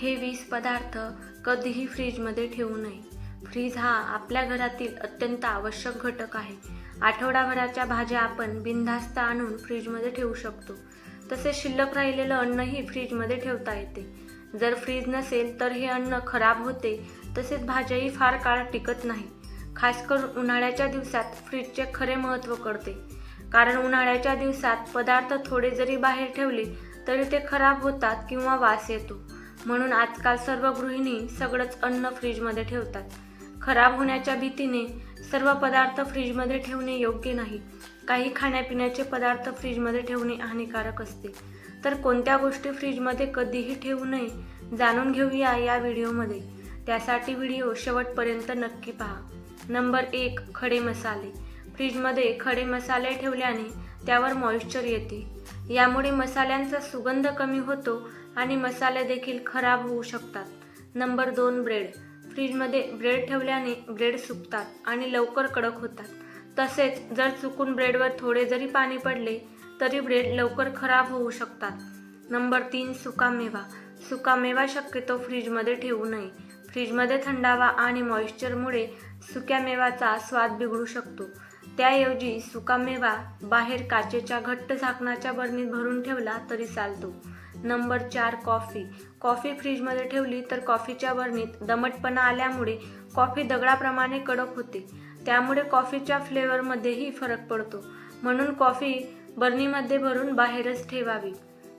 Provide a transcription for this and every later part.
हे वीस पदार्थ कधीही फ्रीजमध्ये ठेवू नये. फ्रीज हा आपल्या घरातील अत्यंत आवश्यक घटक आहे. आठवडाभराच्या भाज्या आपण बिनधास्त आणून फ्रीजमध्ये ठेवू शकतो. तसेच शिल्लक राहिलेलं अन्नही फ्रीजमध्ये ठेवता येते. जर फ्रीज नसेल तर हे अन्न खराब होते तसेच भाज्याही फार काळ टिकत नाही. खास करून उन्हाळ्याच्या दिवसात फ्रीजचे खरे महत्त्व कळते. कारण उन्हाळ्याच्या दिवसात पदार्थ थोडे जरी बाहेर ठेवले तरी ते खराब होतात किंवा वास येतो. म्हणून आजकाल सर्व गृहिणी सगळंच अन्न फ्रीजमध्ये ठेवतात. खराब होण्याच्या भीतीने सर्व पदार्थ फ्रीजमध्ये ठेवणे योग्य नाही. काही खाण्यापिण्याचे पदार्थ फ्रीजमध्ये ठेवणे हानिकारक असते. तर कोणत्या गोष्टी फ्रीजमध्ये कधीही ठेवू नये जाणून घेऊया या व्हिडिओमध्ये. त्यासाठी व्हिडिओ शेवटपर्यंत नक्की पहा. नंबर एक खडे मसाले. फ्रीजमध्ये खडे मसाले ठेवल्याने त्यावर मॉइश्चर येते. यामुळे मसाल्यांचा सुगंध कमी होतो आणि मसाले देखील खराब होऊ शकतात. नंबर दोन ब्रेड. फ्रीजमध्ये ब्रेड ठेवल्याने ब्रेड सुकतात आणि लवकर कडक होतात. तसेच जर चुकून ब्रेडवर थोडे जरी पाणी पडले तरी ब्रेड लवकर खराब होऊ शकतात. नंबर तीन सुकामेवा सुकामेवा शक्यतो फ्रीजमध्ये ठेवू नये. फ्रीजमध्ये थंडावा आणि मॉइश्चरमुळे सुक्यामेवाचा स्वाद बिघडू शकतो. त्याऐवजी सुकामेवा बाहेर काचेच्या घट्ट झाकणाच्या बरणीत भरून ठेवला तरी चालतो. नंबर चार कॉफी. कॉफी फ्रीजमध्ये ठेवली तर कॉफीच्या बरणीत दमटपणा आल्यामुळे कॉफी दगडाप्रमाणे कडक होते. त्यामुळे कॉफीच्या फ्लेवरमध्येही फरक पडतो. म्हणून कॉफी बरणीमध्ये भरून बाहेरच ठेवावी.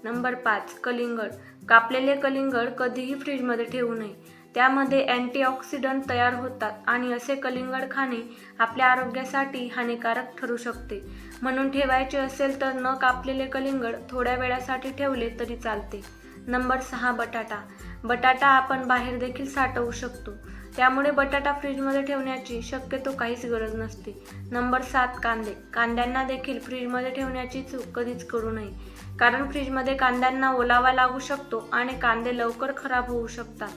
नंबर पाच कलिंगड. कापलेले कलिंगड कधीही फ्रीजमध्ये ठेवू नये. त्यामध्ये अँटीऑक्सिडंट तयार होतात आणि असे कलिंगड खाणे आपल्या आरोग्यासाठी हानिकारक ठरू शकते. म्हणून ठेवायचे असेल तर न कापलेले कलिंगड थोड्या वेळासाठी ठेवले तरी चालते. नंबर सहा बटाटा. बटाटा आपण बाहेर देखील साठवू शकतो. त्यामुळे बटाटा फ्रीजमध्ये ठेवण्याची शक्यतो काहीच गरज नसते. नंबर सात कांदे. कांद्यांना देखील फ्रीजमध्ये ठेवण्याची चूक कधीच करू नये. कारण फ्रीजमध्ये कांद्यांना ओलावा लागू शकतो आणि कांदे लवकर खराब होऊ शकतात.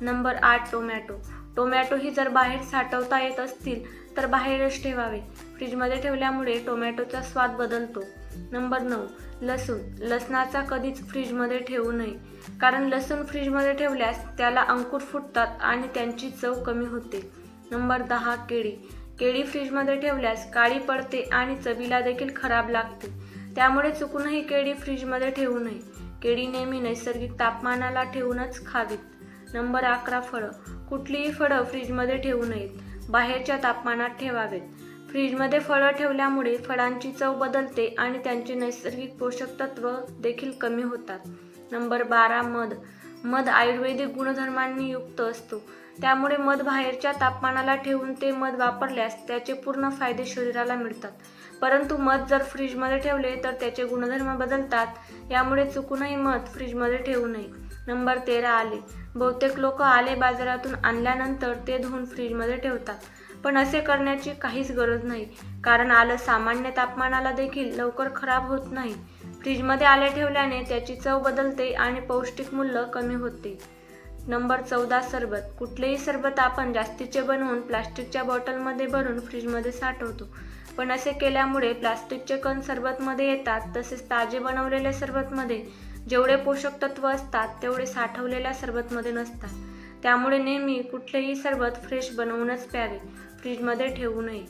नंबर आठ टोमॅटो. टोमॅटो ही जर बाहेर साठवता येत असतील तर बाहेरच ठेवावे. फ्रीजमध्ये ठेवल्यामुळे टोमॅटोचा स्वाद बदलतो. नंबर नऊ लसूण. लसणाचा कधीच फ्रीजमध्ये ठेवू नये. कारण लसूण फ्रीजमध्ये ठेवल्यास त्याला अंकुर फुटतात आणि त्यांची चव कमी होते. नंबर दहा केळी. केळी फ्रीजमध्ये ठेवल्यास काळी पडते आणि चवीला देखील खराब लागते. त्यामुळे चुकूनही केळी फ्रीजमध्ये ठेवू नये. केळी नेहमी नैसर्गिक तापमानाला ठेवूनच खावीत. नंबर अकरा फळं. कुठलीही फळं फ्रीजमध्ये ठेवू नयेत. बाहेरच्या तापमानात ठेवावेत. फ्रीजमध्ये फळं ठेवल्यामुळे फळांची चव बदलते आणि त्यांचे नैसर्गिक पोषक तत्व देखील कमी होतात. नंबर बारा मध. मध आयुर्वेदिक गुणधर्मांनी युक्त असतो. त्यामुळे मध बाहेरच्या तापमानाला ठेवून ते मध वापरल्यास त्याचे पूर्ण फायदे शरीराला मिळतात. परंतु मध जर फ्रीजमध्ये ठेवले तर त्याचे गुणधर्म बदलतात. यामुळे चुकूनही मध फ्रीजमध्ये ठेवू नये. नंबर तेरा आले. बहुतेक लोक आले बाजारातून आणल्यानंतर ते धुवून फ्रीजमध्ये ठेवतात. पण असे करण्याची काहीच गरज नाही. कारण आलं सामान्य तापमानाला देखील लवकर खराब होत नाही. फ्रीजमध्ये आले ठेवल्याने त्याची चव बदलते आणि पौष्टिक मूल्य कमी होते. नंबर चौदा सरबत. कुठलेही सरबत आपण जास्तीचे बनवून प्लास्टिकच्या बॉटलमध्ये भरून फ्रीजमध्ये साठवतो. पण असे केल्यामुळे प्लास्टिकचे कण सरबतमध्ये येतात तसेच ताजे बनवलेले सरबतमध्ये जेवढे पोषक तत्व असतात तेवढे साठवलेल्या सरबतमध्ये नसतात. त्यामुळे नेहमी कुठलेही सरबत फ्रेश बनवूनच प्यावे. फ्रीजमध्ये ठेवू नये.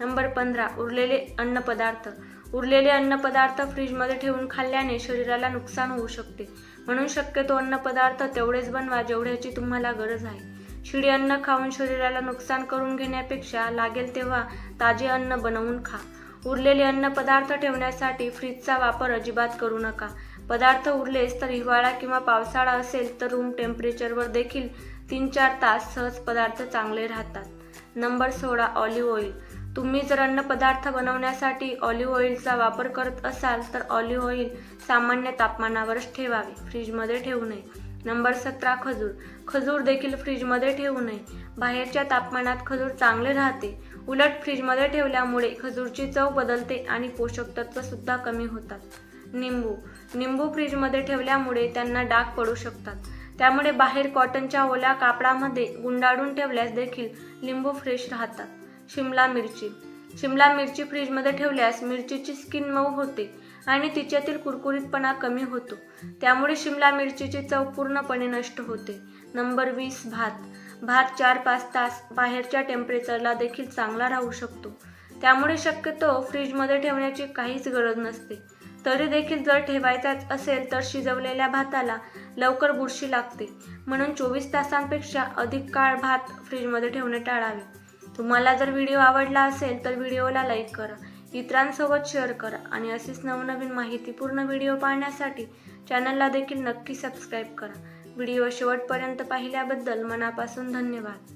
नंबर पंधरा उरलेले अन्नपदार्थ उरलेले अन्नपदार्थ फ्रीजमध्ये ठेवून खाल्ल्याने शरीराला नुकसान होऊ शकते. म्हणून शक्यतो अन्नपदार्थ तेवढेच बनवा जेवढ्याची तुम्हाला गरज आहे. शिडी अन्न खाऊन शरीराला नुकसान करून घेण्यापेक्षा लागेल तेव्हा ताजे अन्न बनवून खा. उरलेले अन्नपदार्थ ठेवण्यासाठी फ्रीजचा वापर अजिबात करू नका. पदार्थ उरलेच तर हिवाळा किंवा पावसाळा असेल तर रूम टेम्परेचरवर देखील तीन चार तास सहज पदार्थ चांगले राहतात. नंबर सोळा ऑलिव्ह ऑइल तुम्ही जर अन्नपदार्थ बनवण्यासाठी ऑलिव्ह ऑइलचा वापर करत असाल तर ऑलिव्ह ऑइल सामान्य तापमानावरच ठेवावे. फ्रीजमध्ये ठेवू नये. नंबर सतरा खजूर. खजूर देखील फ्रीजमध्ये ठेवू नये. बाहेरच्या तापमानात खजूर चांगले राहते. उलट फ्रीजमध्ये ठेवल्यामुळे खजूरची चव बदलते आणि पोषक तत्व सुद्धा कमी होतात. निंबू. निंबू फ्रीजमध्ये ठेवल्यामुळे त्यांना डाग पडू शकतात. त्यामुळे बाहेर कॉटनच्या ओल्या कापडामध्ये गुंडाळून ठेवल्यास देखील लिंबू फ्रेश राहतात. शिमला मिरची. शिमला मिरची फ्रीजमध्ये ठेवल्यास मिरचीची स्किन मऊ होते आणि तिच्यातील कुरकुरीतपणा कमी होतो. त्यामुळे शिमला मिरचीची चव पूर्णपणे नष्ट होते. नंबर वीस भात. भात चार पाच तास बाहेरच्या टेम्परेचरला देखील चांगला राहू शकतो. त्यामुळे शक्यतो फ्रीजमध्ये ठेवण्याची काहीच गरज नसते. तरी देखील जर ठेवायचाच असेल तर शिजवलेल्या भाताला लवकर बुरशी लागते. म्हणून चोवीस तासांपेक्षा अधिक काळ भात फ्रीजमध्ये ठेवणे टाळावे. तुम्हाला जर व्हिडिओ आवडला असेल तर व्हिडिओला लाईक करा इतरांसोबत शेअर करा आणि अशीच नवनवीन माहितीपूर्ण व्हिडिओ पाहण्यासाठी चॅनलला देखील नक्की सबस्क्राईब करा. व्हिडिओ शेवटपर्यंत पाहिल्याबद्दल मनापासून धन्यवाद.